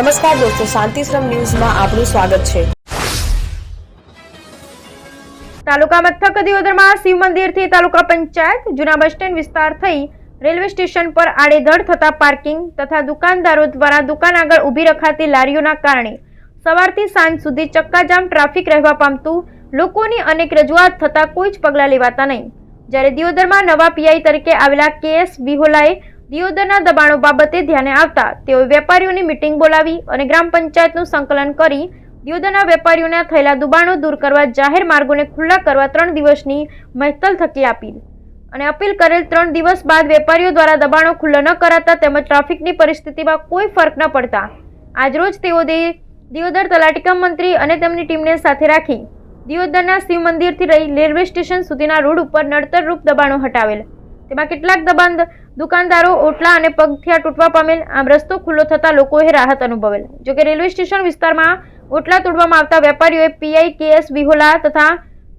નમસ્કાર દોસ્તો, શાંતિશ્રમ ન્યૂઝમાં આપનું સ્વાગત છે. તાલુકા મથક દિયોદરમાં શિવ મંદિરથી તાલુકા પંચાયત જૂના બસ સ્ટેન્ડ વિસ્તાર થઈ રેલવે સ્ટેશન પર આડેધડ થતા પાર્કિંગ તથા દુકાનદારો દ્વારા દુકાન આગળ ઊભી રખાતી લારીઓના કારણે સવારથી સાંજ સુધી ચક્કાજામ ટ્રાફિક રહેવા પામતું લોકોની અનેક રજૂઆત થતા કોઈ જ પગલાં લેવાતા નહીં. જ્યારે દિયોદરમાં નવા પીઆઈ તરીકે આવેલા કેએસ વિહોલાએ દિયોદરના દબાણો બાબતે ધ્યાને આવતા તેઓએ વેપારીઓની મિટિંગ બોલાવી અને ગ્રામ પંચાયતનું સંકલન કરી દિયોદરના વેપારીઓના થયેલા દુબાણો દૂર કરવા જાહેર માર્ગોને ખુલ્લા કરવા ત્રણ દિવસની મહેતલ થકી અપીલ અને અપીલ કરેલ ત્રણ દિવસ બાદ વેપારીઓ દ્વારા દબાણો ખુલ્લા ન કરાતા તેમજ ટ્રાફિકની પરિસ્થિતિમાં કોઈ ફરક ન પડતા આજરોજ તેઓ દિયોદર તલાટીકમ મંત્રી અને તેમની ટીમને સાથે રાખી દિયોદરના શિવ મંદિરથી રહી રેલવે સ્ટેશન સુધીના રોડ ઉપર નડતરરૂપ દબાણો હટાવેલ. તેમાં કેટલાક દબાણ દુકાનદારો ઓટલા અને પગથિયા તૂટવા પામેલ આમ રસ્તો ખુલ્લો થતા લોકોએ રાહત અનુભવેલ. જોકે રેલવે સ્ટેશન વિસ્તારમાં ઓટલા તોડવામાં આવતા વેપારીઓએ પીઆઈ કેએસ વિહોલા તથા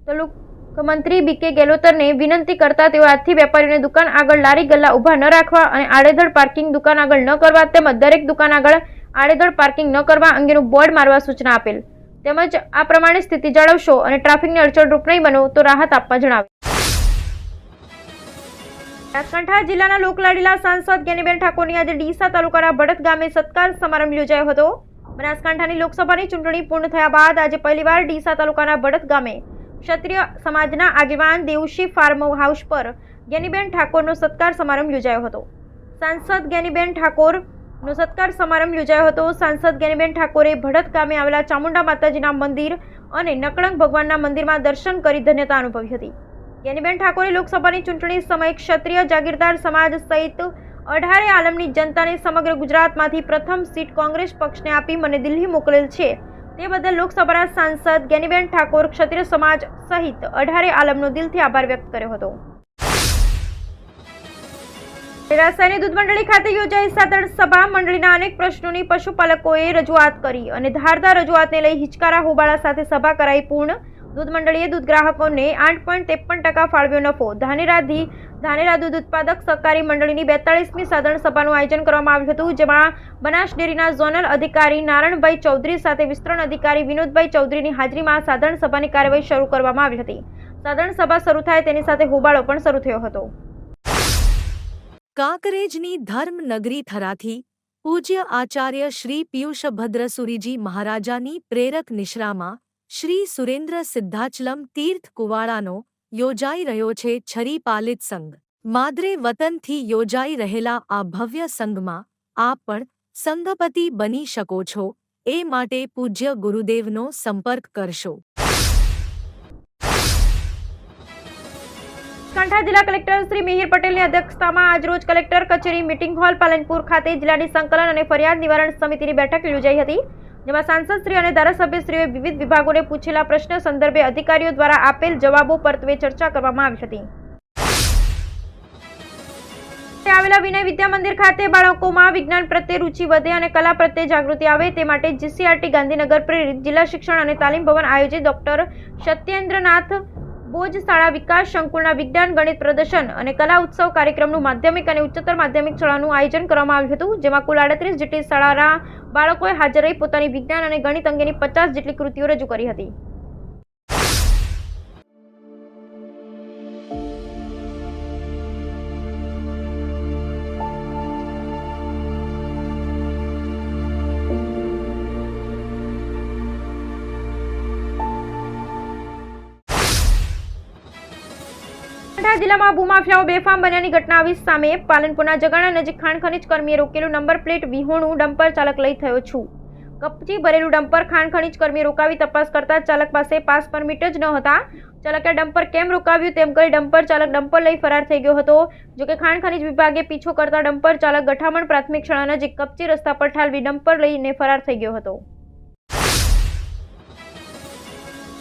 તાલુકા મંત્રી બીકે ગેલોતરને વિનંતી કરતા તેઓ આજથી વેપારીઓને દુકાન આગળ લારી ગલ્લા ઊભા ન રાખવા અને આડેધડ પાર્કિંગ દુકાન આગળ ન કરવા તેમજ દરેક દુકાન આગળ આડેધડ પાર્કિંગ ન કરવા અંગેનું બોર્ડ મારવા સૂચના આપેલ. તેમજ આ પ્રમાણે સ્થિતિ જાળવશો અને ટ્રાફિકને અડચણરૂપ નહીં બનો તો રાહત આપવા જણાવ્યું. બનાસકાંઠા જિલ્લાના લોકલાડીલા સાંસદ જ્ઞાનીબેન ઠાકોરની આજે ડીસા તાલુકાના ભડત ગામે સત્કાર સમારંભ યોજાયો હતો. બનાસકાંઠાની લોકસભાની ચૂંટણી પૂર્ણ થયા બાદ આજે પહેલીવાર ડીસા તાલુકાના ભડત ગામે ક્ષત્રિય સમાજના આગેવાન દેવશી ફાર્મ હાઉસ પર જ્ઞાનીબેન ઠાકોરનો સત્કાર સમારંભ યોજાયો હતો. સાંસદ જ્ઞાનીબેન ઠાકોરનો સત્કાર સમારંભ યોજાયો હતો. સાંસદ જ્ઞાનીબેન ઠાકોરે ભડત ગામે આવેલા ચામુંડા માતાજીના મંદિર અને નકળંગ ભગવાનના મંદિરમાં દર્શન કરી ધન્યતા અનુભવી હતી. જ્ઞાનીબેન ઠાકોરે લોકસભાની ચૂંટણી સમયે ક્ષત્રિય જાગીરદાર સમાજ સહિત અઢારે આલમની જનતાને સમગ્ર ગુજરાતમાંથી પ્રથમ સીટ કોંગ્રેસ પક્ષને આપી મને દિલ્હી મોકલેલ છે. તે બદલ લોકસભાના સાંસદ જ્ઞાનીબેન ઠાકોર ક્ષત્રિય સમાજ સહિત અઢારે આલમનો દિલથી આભાર વ્યક્ત કર્યો હતો. રાજસ્થાની દૂધ મંડળી ખાતે યોજાઈ સાતડ સભા મંડળીના અનેક પ્રશ્નોની પશુપાલકોએ રજૂઆત કરી અને ધારદાર રજૂઆતને લઈ હિચકારા હોબાળા સાથે સભા કરાઈ પૂર્ણ દૂધ મંડળીએ દૂધ ગ્રાહકોને આઠ પોઈન્ટ ત્રેપન ટકા ફાળવ્યો નફો. ધાનેરાથી ધાનેરા દૂધ ઉત્પાદક સહકારી મંડળીની બેતાળીસમી સાધારણ સભાનું આયોજન કરવામાં આવ્યું હતું, જેમાં બનાસ ડેરીના ઝોનલ અધિકારી નારણભાઈ ચૌધરી સાથે વિસ્તરણ અધિકારી વિનોદભાઈ ચૌધરીની હાજરીમાં સાધારણ સભાની કાર્યવાહી શરૂ કરવામાં આવી હતી. સાધારણ સભા શરૂ થાય તેની સાથે હોબાળો પણ શરૂ થયો હતો. કાંકરેજની ધર્મનગરી થરાથી પૂજ્ય આચાર્ય શ્રી પિયુષભદ્રસુરીજી મહારાજાની પ્રેરક નિશ્રામાં શ્રી સુરેન્દ્ર સિદ્ધાચલમ તીર્થ કુવાડાનો યોજાઈ રહ્યો છે છરી પાલિત સંઘ. માદરે વતનથી યોજાઈ રહેલા આ ભવ્ય સંઘમાં આપ પણ સંઘપતિ બની શકો છો, એ માટે પૂજ્ય ગુરુદેવનો સંપર્ક કરશો. કંઠા જિલ્લા કલેક્ટર શ્રી મિહિર પટેલની અધ્યક્ષતામાં આજરોજ કલેક્ટર કચેરી મિટિંગ હોલ પાલનપુર ખાતે જિલ્લાની સંકલન અને ફરિયાદ નિવારણ સમિતિની બેઠક યોજાઈ હતી. જેમાં સાંસદશ્રી અને ધારાસભ્યશ્રીઓએ વિવિધ વિભાગોને પૂછેલા પ્રશ્ન સંદર્ભે અધિકારીઓ દ્વારા આપેલ જવાબો પરત્વે ચર્ચા કરવામાં આવી હતી. આવેલા વિનય વિદ્યા મંદિર ખાતે બાળકોમાં વિજ્ઞાન પ્રત્યે રુચિ વધે અને કલા પ્રત્યે જાગૃતિ આવે તે માટે જીસીઆરટી ગાંધીનગર પ્રેરિત જિલ્લા શિક્ષણ અને તાલીમ ભવન આયોજિત ડોક્ટર સત્યેન્દ્રનાથ બોજ શાળા વિકાસ સંકુલના વિજ્ઞાન, ગણિત પ્રદર્શન અને કલા ઉત્સવ કાર્યક્રમનું માધ્યમિક અને ઉચ્ચતર માધ્યમિક શાળાનું આયોજન કરવામાં આવ્યું હતું, જેમાં કુલ આડત્રીસ જેટલી શાળાના બાળકોએ હાજર રહી પોતાની વિજ્ઞાન અને ગણિત અંગેની પચાસ જેટલી કૃતિઓ રજૂ કરી હતી. બનાસકાંઠા જિલ્લામાં ભૂમાફિયાઓ, બેફામ બન્યાની ઘટના આવી સામે પાલનપુરના જગાણા નજીક ખાણ ખનીજ કર્મીએ રોકેલું નંબર પ્લેટ, વિહોણું, ડમ્પર ચાલક લઈ થયો છું. કપચી ભરેલું ડમ્પર ખાણ ખનીજ કર્મીએ રોકાવી તપાસ કરતા ચાલક પાસે પાસ પરમિટ જ ન હતા. ચાલકે ડમ્પર કેમ રોકાવ્યું તેમ કરી ડમ્પર ચાલક ડમ્પર લઈ ફરાર થઈ ગયો હતો. જોકે ખાણ ખનીજ વિભાગે પીછો કરતા ડમ્પર ચાલક ગઠામણ પ્રાથમિક શાળા નજીક કપચી રસ્તા પર ઠાલવી ડમ્પર લઈને ફરાર થઈ ગયો હતો.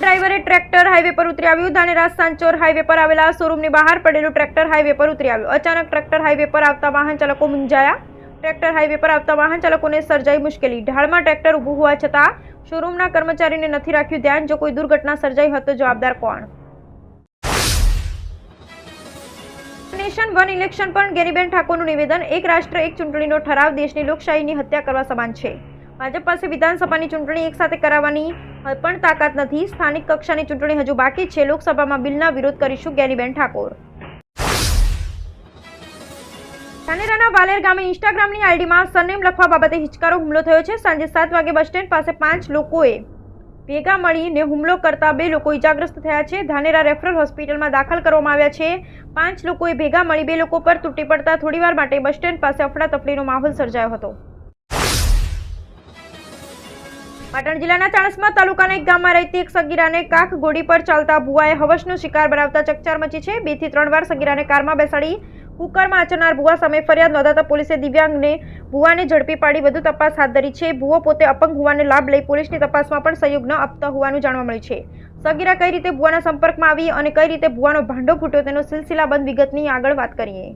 ડ્રાઈવરે ટ્રેક્ટર હાઈવે પર ઉતરી આવ્યું. ધાનેરા સાંચોર હાઈવે પર આવેલા શોરૂમની બહાર પડેલું ટ્રેક્ટર હાઈવે પર ઉતરી આવ્યું. અચાનક ટ્રેક્ટર હાઈવે પર આવતા વાહન ચાલકો મૂંઝાયા. ટ્રેક્ટર હાઈવે પર આવતા વાહન ચાલકોને સર્જાઈ મુશ્કેલી. ઢાળમાં ટ્રેક્ટર ઊભું હોવા છતાં શોરૂમના કર્મચારીને નથી રાખ્યું ધ્યાન. જો કોઈ દુર્ઘટના સર્જાઈ હોય તો જવાબદાર કોણ? નેશન વન ઇલેક્શન પર ગેરીબેન ઠાકોરનું નિવેદન. એક રાષ્ટ્ર, એક ચૂંટણીનો ઠરાવ. દેશની લોકશાહીની હત્યા કરવા સમાન છે. ભાજપ પાસે વિધાનસભાની ચૂંટણી એકસાથે કરાવવાની પણ તાકાત નથી. સ્થાનિક કક્ષાની ચૂંટણી હજુ બાકી છે. લોકસભામાં બિલના વિરોધ કરીશું જ્ઞાનીબેન ઠાકોર. ધાનેરાના વાલેર ગામે ઇન્સ્ટાગ્રામની આઈડીમાં સરનેમ લખવા બાબતે હિચકારો હુમલો થયો છે. સાંજે સાત વાગે બસ સ્ટેન્ડ પાસે પાંચ લોકોએ ભેગા મળીને હુમલો કરતા બે લોકો ઇજાગ્રસ્ત થયા છે. ધાનેરા રેફરલ હોસ્પિટલમાં દાખલ કરવામાં આવ્યા છે. પાંચ લોકોએ ભેગા મળી બે લોકો પર તૂટી પડતા થોડીવાર માટે બસ સ્ટેન્ડ પાસે અફડાતફડીનો માહોલ સર્જાયો હતો. પાટણ જિલ્લાના ચાણસ્મા તાલુકાના એક ગામમાં રહેતી એક સગીરાને કાક ગોડી પર ચાલતા ભુવાએ હવસનો શિકાર બનાવતા ચકચાર મચી છે. બેથી ત્રણ વાર સગીરાને કારમાં બેસાડી કુકરમાં આચરનાર ભુવા સામે ફરિયાદ નોંધાતા પોલીસે દિવ્યાંગને ભુવાને ઝડપી પાડી વધુ તપાસ હાથ ધરી છે. ભુવો પોતે અપંગ હોવાને લાભ લઈ પોલીસની તપાસમાં પણ સહયોગ ન આપતા હોવાનું જાણવા મળ્યું છે. સગીરા કઈ રીતે ભુવાના સંપર્કમાં આવી અને કઈ રીતે ભુવાનો ભાંડો ફૂટ્યો તેનો સિલસિલાબંધ વિગતની આગળ વાત કરીએ.